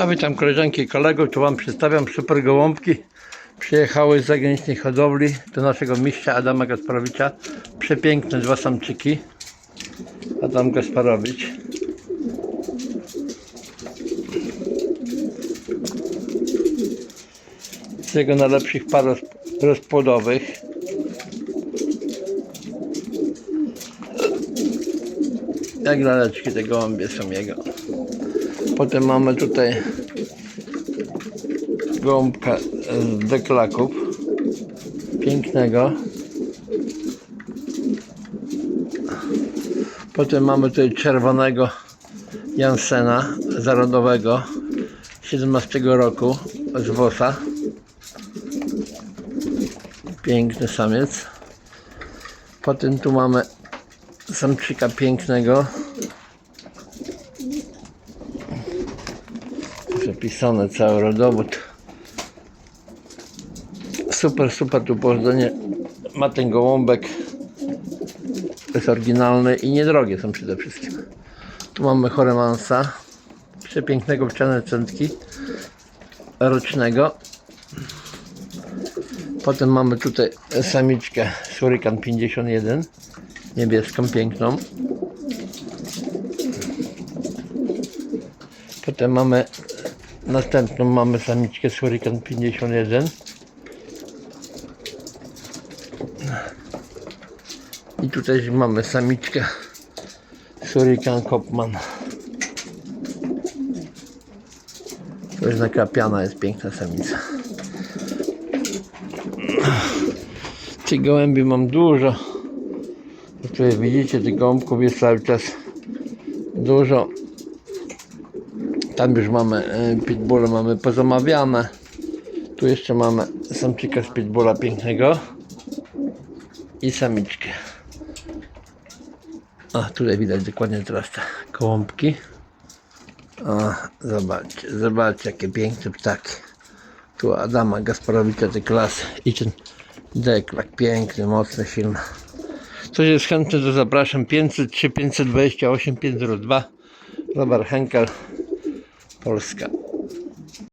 A witam koleżanki i kolegów, tu Wam przedstawiam super gołąbki. Przyjechały z zagranicznej hodowli do naszego mistrza Adama Gasparowicza. Przepiękne dwa samczyki. Adam Gasparowicz. Z jego najlepszych par roz- rozpłodowych. Jak laleczki te gołębie są jego. Potem mamy tutaj gołąbka z deklaków. Pięknego. Potem mamy tutaj czerwonego Jansena zarodowego 17 roku z Wosa. Piękny samiec. Potem tu mamy samczyka pięknego. Zapisane cały rodowód. Super, super tu pochodzenie ma ten gołąbek. Jest oryginalny i niedrogie są przede wszystkim. Tu mamy choremansa. Przepięknego wczane centki rocznego. Potem mamy tutaj samiczkę Shurikan 51 niebieską, piękną. Potem mamy następną mamy samiczkę Shurikan 51 i tutaj mamy samiczkę Shurikan Kopman. To jest nakrapiana, jest piękna samica. Tych gołębi mam dużo tutaj widzicie tych gołąbków jest cały czas dużo. Tam już mamy e, pitbulle mamy pozamawiane. Tu jeszcze mamy samczyka z pitbulla pięknego i samiczkę. A tutaj widać dokładnie teraz te gołąbki. A zobaczcie, zobaczcie jakie piękne ptaki. Tu Adama Gasparowicza tej klasy i ten deklak piękny, mocny, silny Ktoś jest chętny, to zapraszam. 503 528 502 Robert Henkel Polska